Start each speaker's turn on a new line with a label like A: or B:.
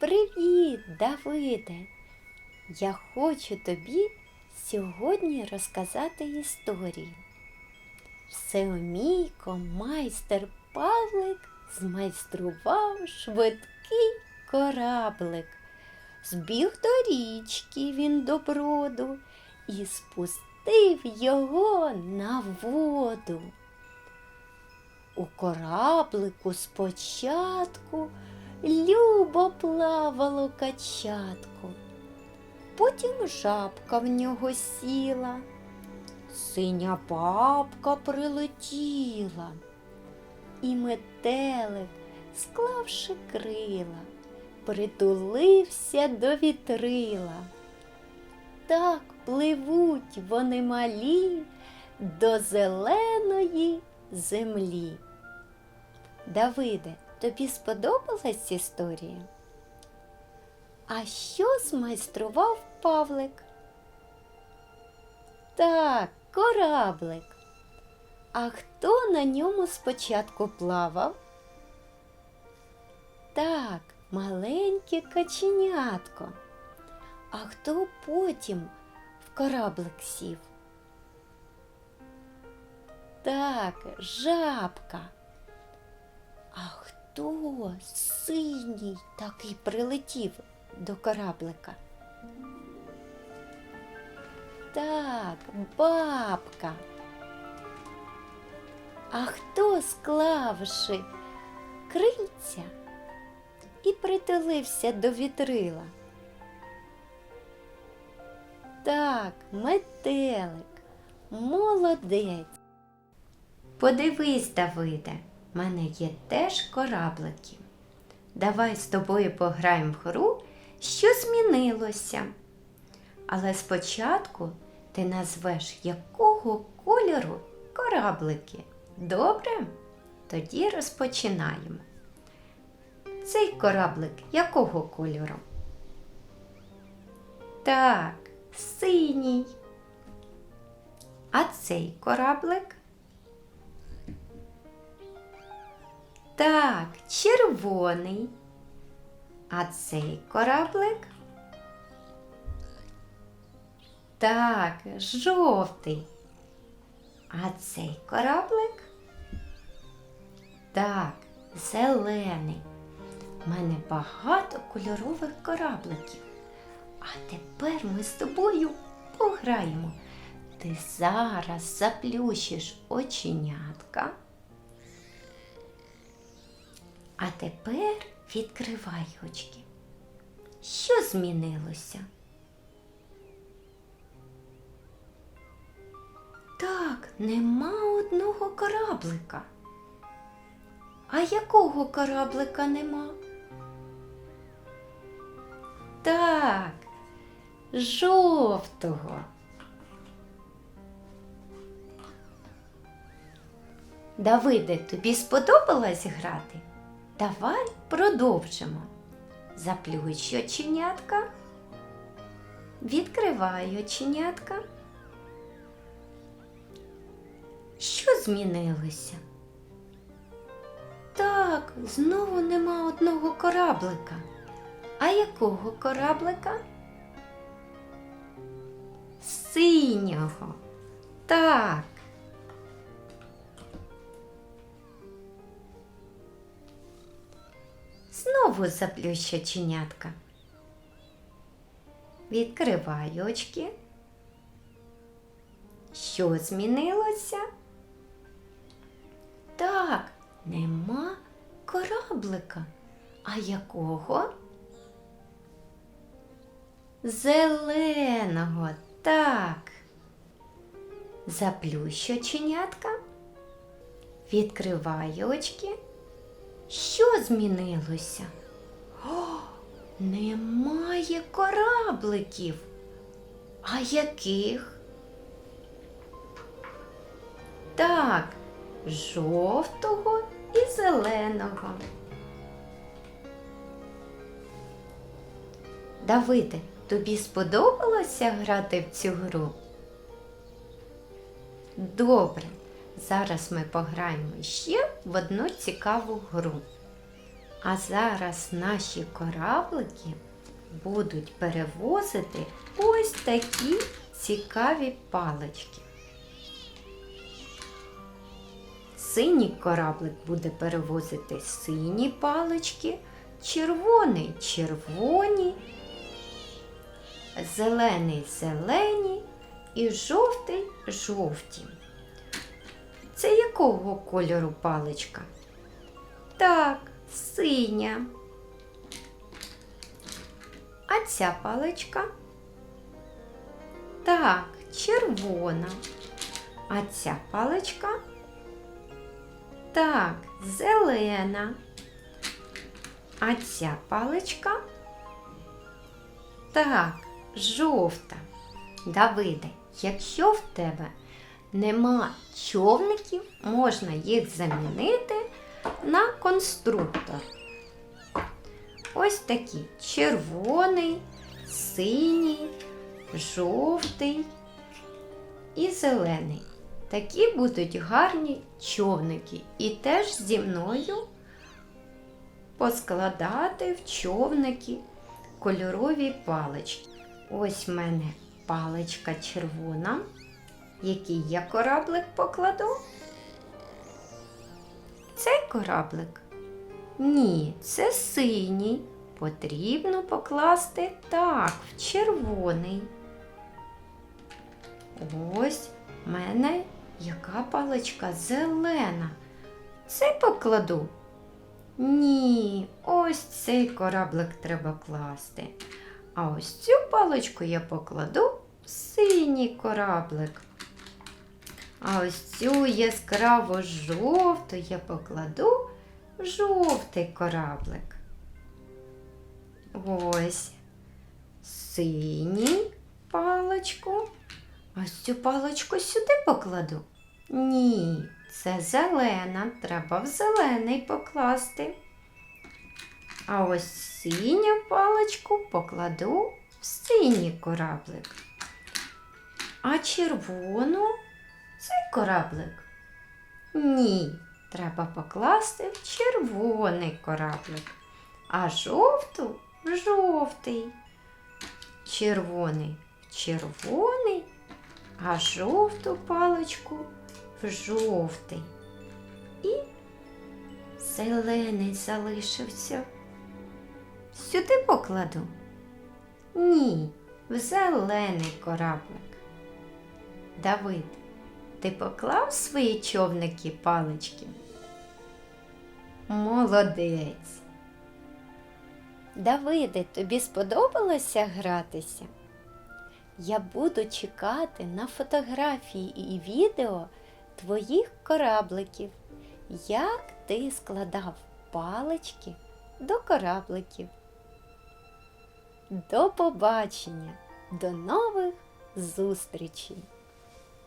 A: Привіт, Давиде! Я хочу тобі сьогодні розказати історію. Всеомійко майстер Павлик змайстрував швидкий кораблик. Збіг до річки він до броду і спустив його на воду. У кораблику спочатку любо плавало качатко, потім жабка в нього сіла, синя бабка прилетіла, і метелик, склавши крила, притулився до вітрила. Так пливуть вони малі до зеленої землі. Давиде, тобі сподобалась історія? А що змайстрував Павлик? Так, кораблик. А хто на ньому спочатку плавав? Так, маленьке каченятко. А хто потім в кораблик сів? Так, жабка. А хто синій такий прилетів до кораблика? Так, бабка. А хто, склавши крильця і притулився до вітрила? Так, метелик, молодець. Подивись, Давиде, в мене є теж кораблики. Давай з тобою пограємо в гру, що змінилося. Але спочатку ти назвеш, якого кольору кораблики. Добре? Тоді розпочинаємо. Цей кораблик якого кольору? Так, синій. А цей кораблик? Так, червоний. А цей кораблик? Так, жовтий. А цей кораблик? Так, зелений. У мене багато кольорових корабликів. А тепер ми з тобою пограємо. Ти зараз заплющиш оченятка. А тепер відкривай очки. Що змінилося? Так, нема одного кораблика. А якого кораблика нема? Так, жовтого. Давиде, тобі сподобалось грати? Давай продовжимо. Заплющ оченятка. Відкривай оченятка. Що змінилося? Так, знову нема одного кораблика. А якого кораблика? Синього. Так. Знову заплющ оченятка. Відкривай очки. Що змінилося? Так, нема кораблика. А якого? Зеленого, так. Заплющ оченятка. Відкривай очки. Що змінилося? Немає корабликів. А яких? Так, жовтого і зеленого. Давиде, тобі сподобалося грати в цю гру? Добре, зараз ми пограємо ще в одну цікаву гру. А зараз наші кораблики будуть перевозити ось такі цікаві палички. Синій кораблик буде перевозити сині палички, червоний червоні, зелений зелені і жовтий жовті. Це якого кольору паличка? Так, синя. А ця паличка? Так, червона. А ця паличка? Так, зелена. А ця паличка? Так, жовта. Давиде, якщо в тебе нема човників, можна їх замінити на конструктор. Ось такі червоний, синій, жовтий і зелений. Такі будуть гарні човники. І теж зі мною поскладати в човники кольорові палички. Ось в мене паличка червона. Який я кораблик покладу? Цей кораблик? Ні, це синій. Потрібно покласти так, в червоний. Ось в мене яка паличка зелена. Цей покладу? Ні, ось цей кораблик треба класти. А ось цю паличку я покладу в синій кораблик. А ось цю яскраво жовту я покладу в жовтий кораблик. Ось синій паличку. Ось цю паличку сюди покладу. Ні, це зелена, треба в зелений покласти. А ось синю паличку покладу в синій кораблик. А червону цей кораблик? Ні, треба покласти в червоний кораблик, а жовту в жовтий. Червоний в червоний, а жовту паличку в жовтий. І зелений залишився. Сюди покладу? Ні, в зелений кораблик. Давид, ти поклав свої човники палички? Молодець. Давиде, тобі сподобалося гратися? Я буду чекати на фотографії і відео твоїх корабликів, як ти складав палички до корабликів. До побачення, до нових зустрічей!